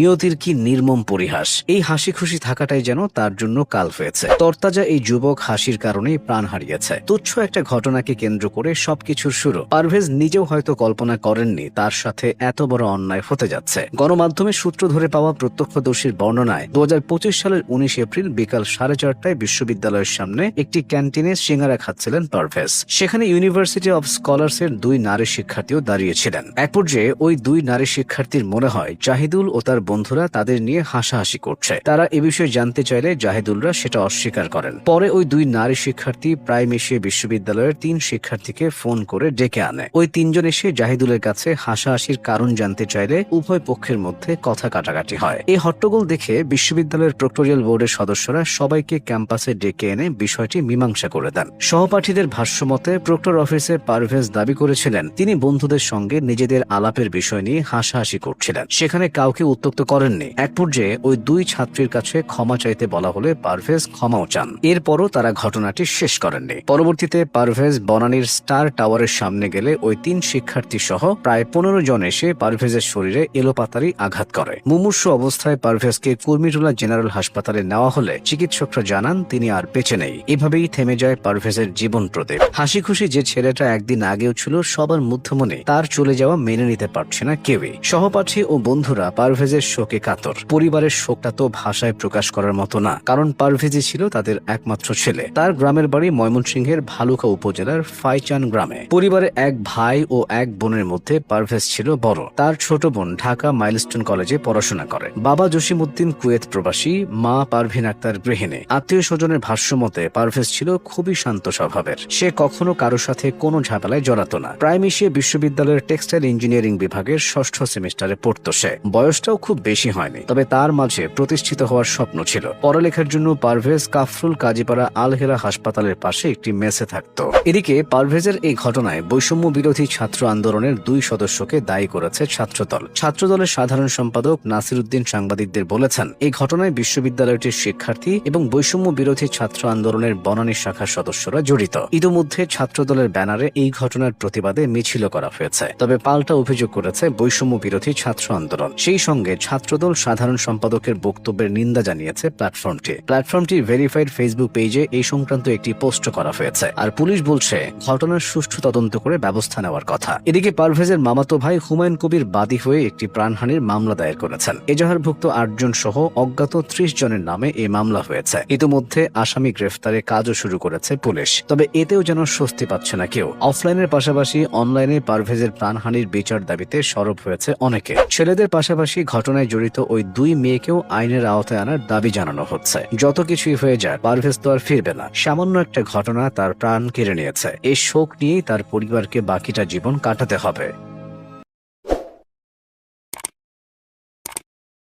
নিয়তির কি নির্মম পরিহাস? এই হাসি খুশি থাকাটাই যেন তার জন্য কাল হয়েছে। তরতাজা এই যুবক হাসির কারণেই প্রাণ হারিয়েছে। তুচ্ছ একটা ঘটনাকে কেন্দ্র করে সবকিছুর শুরু। পারভেজ নিজেও হয়তো কল্পনা করেননি তার সাথে এত বড় অন্যায় হতে যাচ্ছে। গণমাধ্যমের সূত্র ধরে পাওয়া প্রত্যক্ষদর্শীর বর্ণনায় দু হাজার পঁচিশ সালের উনিশ এপ্রিল বিকাল সাড়ে চারটায় বিশ্ববিদ্যালয়ের সামনে একটি ক্যান্টিনে সিঙ্গারা খাচ্ছিলেন পারভেজ। সেখানে ইউনিভার্সিটি অব স্কলার্স দুই নারী শিক্ষার্থীও দাঁড়িয়েছিলেন। এক পর্যায়ে ওই দুই নারী শিক্ষার্থীর মনে হয়, জাহিদুল ও তার বন্ধুরা তাদের নিয়ে হাসাহাসি করছে। তারা এ বিষয়ে জানতে চাইলে জাহিদুলরা সেটা অস্বীকার করেন। পরে ওই দুই নারী শিক্ষার্থী প্রায় মিশিয়ে বিশ্ববিদ্যালয়ের তিন শিক্ষার্থীকে ফোন করে ডেকে আনে। ওই তিনজন এসে জাহিদুলের কাছে হাসাহাসির কারণ জানতে চাইলে উভয় পক্ষের মধ্যে কথা কাটাকাটি হয়। এই হট্টগোল দেখে বিশ্ববিদ্যালয়ের প্রক্টোরিয়াল বোর্ডের সদস্যরা সবাইকে ক্যাম্পাসে ডেকে এনে বিষয়টি মীমাংসা করে দেন। সহপাঠীদের ভাষ্যমতে, প্রক্টর অফিসে পারভেজ দাবি করেছিলেন, তিনি বন্ধুদের সঙ্গে নিজেদের আলাপের বিষয় নিয়ে হাসাহাসি করছিলেন। সেখানে কাউকে উত্তক্ত করেননি। এক পর্যায়ে ওই দুই ছাত্রীর কাছে ক্ষমা চাইতে বলা হলে পারভেজ ক্ষমাও চান। এরপরও তারা ঘটনাটি শেষ করেননি। পরবর্তীতে পারভেজ বনানীর স্টার টাওয়ারের সামনে গেলে ওই তিন শিক্ষার্থী সহ প্রায় পনেরো জন এসে পারভেজের শরীরে এলোপাতারি আঘাত করে। মুমূর্ষ অবস্থায় পারভেজকে কুর্মিটোলা জেনারেল হাসপাতালে নেওয়া হলে চিকিৎসকরা জানান, তিনি আর বেঁচে নেই। এভাবেই থেমে যায় পারভেজের জীবন প্রদীপ। হাসি খুশি যে ছেলেটা একদিন আগেও ছিল, সবার মধ্যমনে তার চলে যাওয়া মেনে নিতে পারছে না কেউই। সহপাঠী ও বন্ধুরা পারভেজের শোকে কাতর। পরিবারের শোকটা তো ভাষায় প্রকাশ করার মতো না। কারণ পারভেজই ছিল তাদের একমাত্র ছেলে। তার গ্রামের বাড়ি ময়মনসিংহের ভালুকা উপজেলার ফাইচান গ্রামে। পরিবারে এক ভাই ও এক বোনের মধ্যে পারভেজ ছিল বড়। তার ছোট বোন ঢাকা মাইলস্টোন কলেজে পড়াশোনা করে। বাবা জসিমউদ্দিন কুয়েত প্রবাসী, মা পারভিন আক্তার গৃহিণী। আত্মীয় স্বজনের ভাষ্য মতে, পারভেজ ছিল খুবই শান্ত স্বভাবের। সে কখনো কারোর সাথে কোনো ঝামেলায় জড়াতো না। প্রায় মিশিয়ে বিশ্ববিদ্যালয়ের টেক্সটাইল ইঞ্জিনিয়ারিং বিভাগের ষষ্ঠ সেমিস্টারে পড়তো সে। বয়সটাও খুব বেশি হয়নি। তবে তার মাঝে প্রতিষ্ঠিত হওয়ার স্বপ্ন ছিল। পড়ালেখার জন্য পারভেজ কাফরুল কাজীপাড়া আলহেরা হাসপাতালের পাশে একটি মেসে থাকত। এদিকে পারভেজের এই ঘটনায় বৈষম্য বিরোধী ছাত্র আন্দোলনের দুই সদস্যকে দায়ী করেছে ছাত্রদল। ছাত্রদলের সাধারণ সম্পাদক নাসির উদ্দিন সাংবাদিকদের বলেছেন, এই ঘটনায় বিশ্ববিদ্যালয়টির শিক্ষার্থী এবং বৈষম্য বিরোধী ছাত্র আন্দোলনের বনানী শাখার সদস্যরা জড়িত। ইতিমধ্যে ছাত্রদলের ব্যানারে এই ঘটনার প্রতিবাদে মিছিল করা হয়েছে। তবে পাল্টা অভিযোগ করেছে বৈষম্য বিরোধী ছাত্র আন্দোলন। সেই সঙ্গে ছাত্রদল সাধারণ সম্পাদকের বক্তব্যের নিন্দা জানিয়েছে প্ল্যাটফর্মটি। প্ল্যাটফর্মটির ভেরিফাইড ফেসবুক পেজে এই সংক্রান্ত একটি পোস্ট করা হয়েছে। আর পুলিশ বলছে, ঘটনার সুষ্ঠু তদন্ত করে ব্যবস্থা নেওয়ার কথা। এদিকে পারভেজের মামাতো ভাই হুমায়ুন কবির বাদী হয়ে একটি প্রাণহানির মামলা দায়ের করেছেন। এজাহারভুক্ত আটজন সহ অজ্ঞাত ত্রিশ জনের নামে এই মামলা হয়েছে। ইতিমধ্যে আসামি গ্রেফতারে কাজও শুরু করেছে পুলিশ। তবে এতেও যেন স্বস্তি পাচ্ছে না কেউ। অফলাইনের পাশাপাশি অনলাইনে পারভেজের প্রাণহানির বিচার দাবিতে সরব হয়েছে অনেকে। ছেলেদের পাশাপাশি ঘটনায় জড়িত ওই দুই মেয়েকেও আইনের আওতায় আনার দাবি জানানো হচ্ছে। যত কিছুই হয়ে যায় পারভেজ তো আর ফিরবে না। সামান্য একটা ঘটনা তার প্রাণ কেড়ে নিয়েছে। এই শোক নিয়েই তার পরিবারকে বাকিটা জীবন কাটাতে হবে।